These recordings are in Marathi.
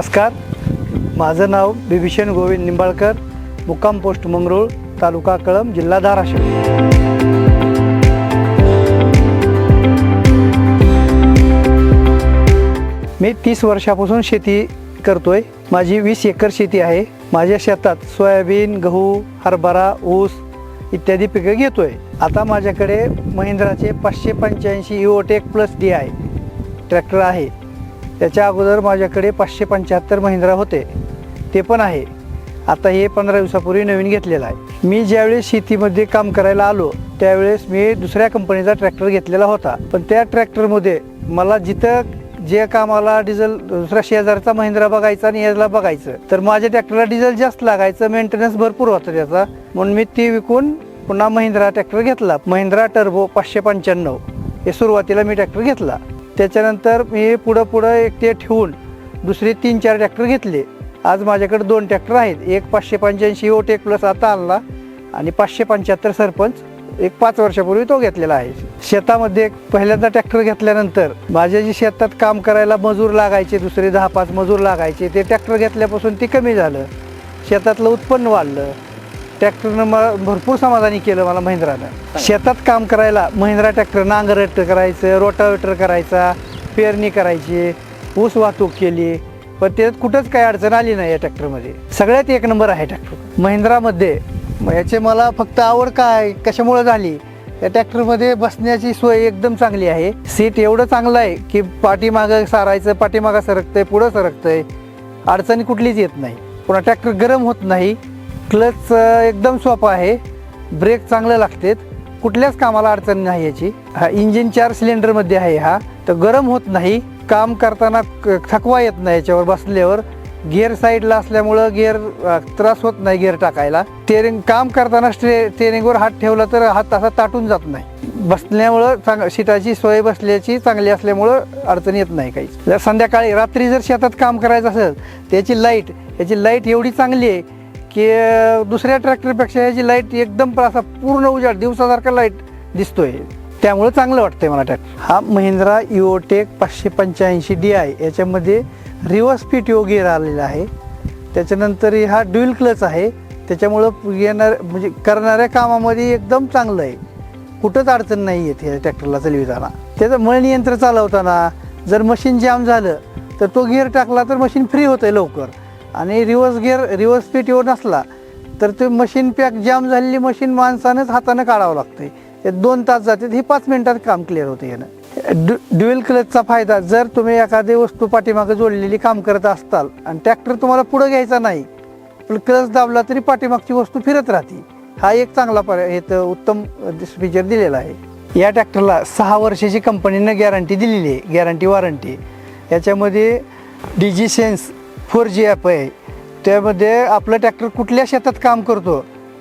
नमस्कार. माझं नाव बिभीषण गोविंद निंबाळकर मुक्काम पोस्ट मंगरूळ तालुका कळंब जिल्हा धाराशिव. मी तीस वर्षापासून शेती करतोय. माझी वीस एकर शेती आहे. माझ्या शेतात सोयाबीन गहू हरभरा ऊस इत्यादी पिकं घेतोय. आता माझ्याकडे महिंद्राचे पाचशे पंच्याऐंशी इओटेक प्लस डी आय ट्रॅक्टर आहे. त्याच्या अगोदर माझ्याकडे पाचशे पंच्याहत्तर महिंद्रा होते. ते पण आहे. आता हे पंधरा दिवसापूर्वी नवीन घेतलेलं आहे. मी ज्यावेळेस शेतीमध्ये काम करायला आलो त्यावेळेस मी दुसऱ्या कंपनीचा ट्रॅक्टर घेतलेला होता. पण त्या ट्रॅक्टरमध्ये मला जिथं जे कामाला डिझेल दुसऱ्या शेजारचा महिंद्रा बघायचा आणि याला बघायचं तर माझ्या ट्रॅक्टरला डिझेल जास्त लागायचं मेंटेनन्स भरपूर होतं त्याचा. म्हणून मी ती विकून पुन्हा महिंद्रा ट्रॅक्टर घेतला. महिंद्रा टर्बो पाचशे पंच्याण्णव. हे सुरुवातीला मी ट्रॅक्टर घेतला. त्याच्यानंतर मी पुढं पुढं एक ते ठेवून दुसरे तीन चार ट्रॅक्टर घेतले. आज माझ्याकडे दोन ट्रॅक्टर आहेत. एक पाचशे पंच्याऐंशी ओटेक प्लस आता आणला आणि पाचशे पंच्याहत्तर सरपंच. एक पाच वर्षापूर्वी तो घेतलेला आहे. शेतामध्ये पहिल्यांदा ट्रॅक्टर घेतल्यानंतर माझ्या जे शेतात काम करायला मजूर लागायचे दुसरे दहा पाच मजूर लागायचे ते ट्रॅक्टर घेतल्यापासून ते कमी झालं. शेतातलं उत्पन्न वाढलं. ट्रॅक्टरनं मला भरपूर समाधानी केलं मला महिंद्रानं. शेतात काम करायला महिंद्रा ट्रॅक्टर नांगरट करायचं रोटावेटर करायचा पेरणी करायची ऊस वाहतूक केली पण त्यात कुठंच काही अडचण आली नाही या ट्रॅक्टरमध्ये. सगळ्यात एक नंबर आहे ट्रॅक्टर. महिंद्रामध्ये याचे मला फक्त आवड काय कशामुळे झाली? या ट्रॅक्टरमध्ये बसण्याची सोय एकदम चांगली आहे. सीट एवढं चांगलं आहे की पाठीमागं सारायचं पाठीमागं सरकतंय पुढं सरकतंय. अडचणी कुठलीच येत नाही. पुन्हा ट्रॅक्टर गरम होत नाही. क्लच एकदम सोपा आहे. ब्रेक चांगले लागतेत. कुठल्याच कामाला अडचण नाही याची. हा इंजिन चार सिलेंडरमध्ये आहे हा. तर गरम होत नाही. काम करताना क- थकवा येत नाही याच्यावर बसल्यावर. गिअर साईडला असल्यामुळं गिअर त्रास होत नाही गिअर टाकायला. स्टेरिंग काम करताना स्टे स्टेरिंगवर हात ठेवला तर हात असा ताटून जात नाही. बसल्यामुळं चांग सीटाची सोय बसल्याची चांगली असल्यामुळं अडचण येत नाही काही. जर संध्याकाळी रात्री जर शेतात काम करायचं असेल त्याची लाइट याची लाइट एवढी चांगली आहे की दुसऱ्या ट्रॅक्टरपेक्षा याची लाइट एकदम असा पूर्ण उजाड दिवसासारखा लाइट दिसतोय. त्यामुळे चांगलं वाटतंय मला ट्रॅक्टर. हा महिंद्रा इओटेक पाचशे पंच्याऐंशी डी आय याच्यामध्ये reverse fit T O gear आलेला आहे. त्याच्यानंतर हा ड्युल क्लच आहे. त्याच्यामुळं येणार म्हणजे करणाऱ्या कामामध्ये एकदम चांगलं आहे. कुठंच अडचण नाही येत ह्या ट्रॅक्टरला चालविताना. त्याचं मळणी यंत्र चालवताना जर मशीन जाम झालं तर तो गिअर टाकला तर मशीन फ्री होतं लवकर. आणि reverse gear reverse speed T नसला तर ते मशीन पॅक जाम झालेली मशीन माणसानंच हातानं काढावं लागतं ते दोन तास जातात ही पाच मिनिटात काम क्लिअर होतं यानं. डु ड्युएल क्लचचा फायदा जर तुम्ही एखादी वस्तू पाठीमागं जोडलेली काम करत असताल आणि ट्रॅक्टर तुम्हाला पुढं घ्यायचा नाही पण क्लच दाबला तरी पाठीमागची वस्तू फिरत राहते. हा एक चांगला पर्याय तर उत्तम फीचर दिलेला आहे. या ट्रॅक्टरला सहा वर्षाची कंपनीनं गॅरंटी दिलेली आहे गॅरंटी वॉरंटी याच्यामध्ये digi sense four G app आहे. त्यामध्ये आपलं ट्रॅक्टर कुठल्या शेतात काम करतो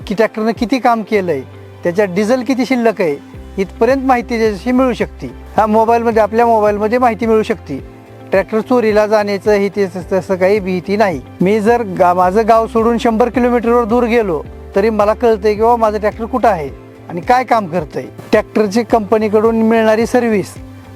की ट्रॅक्टरनं किती काम केलं आहे त्याच्यात डिझेल किती शिल्लक आहे इथपर्यंत माहिती त्याच्याशी मिळू शकते. हा मोबाईलमध्ये आपल्या मोबाईलमध्ये माहिती मिळू शकते. ट्रॅक्टर चोरीला जाण्याचं हे ते तसं काही भीती नाही. मी जर गा माझं गाव सोडून शंभर किलोमीटरवर दूर गेलो तरी मला कळतंय की बाबा माझं ट्रॅक्टर कुठं आहे आणि काय काम करतंय. ट्रॅक्टरची कंपनीकडून मिळणारी सर्व्हिस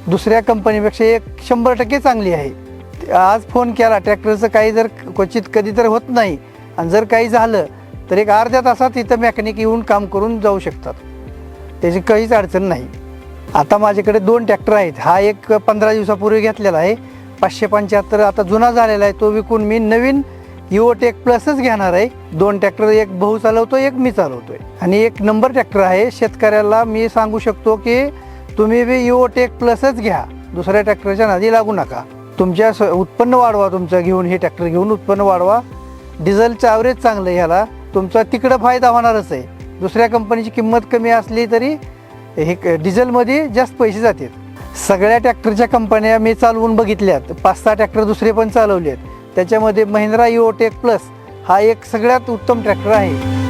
दुसऱ्या कंपनीपेक्षा एक शंभर टक्के चांगली आहे. आज फोन केला ट्रॅक्टरचं काही जर क्वचित कधी तर होत नाही आणि जर काही झालं तर एक अर्ध्या तासात इथं मेकॅनिक येऊन काम करून जाऊ शकतात. त्याची काहीच अडचण नाही. आता माझ्याकडे दोन ट्रॅक्टर आहेत. हा एक पंधरा दिवसापूर्वी घेतलेला आहे. पाचशे पंच्याहत्तर आता जुना झालेला आहे. तो विकून मी नवीन युओटेक प्लसच घेणार आहे. दोन ट्रॅक्टर एक भाऊ चालवतो एक मी चालवतोय. आणि एक नंबर ट्रॅक्टर आहे. शेतकऱ्याला मी सांगू शकतो की तुम्ही बी युओटेक प्लसच घ्या. दुसऱ्या ट्रॅक्टरच्या नादी लागू नका. तुमच्या स- उत्पन्न वाढवा तुमचं घेऊन हे ट्रॅक्टर घेऊन उत्पन्न वाढवा. डिझेलचं ॲव्हरेज चांगलं आहे ह्याला. तुमचा तिकडं फायदा होणारच आहे. दुसऱ्या कंपनीची किंमत कमी असली तरी हे क- डिझेलमध्ये जास्त पैसे जातात. सगळ्या ट्रॅक्टरच्या कंपन्या मी चालवून बघितल्यात. पाच सहा ट्रॅक्टर दुसरे पण चालवले आहेत त्याच्यामध्ये महिंद्रा युओटेक प्लस हा एक सगळ्यात उत्तम ट्रॅक्टर आहे.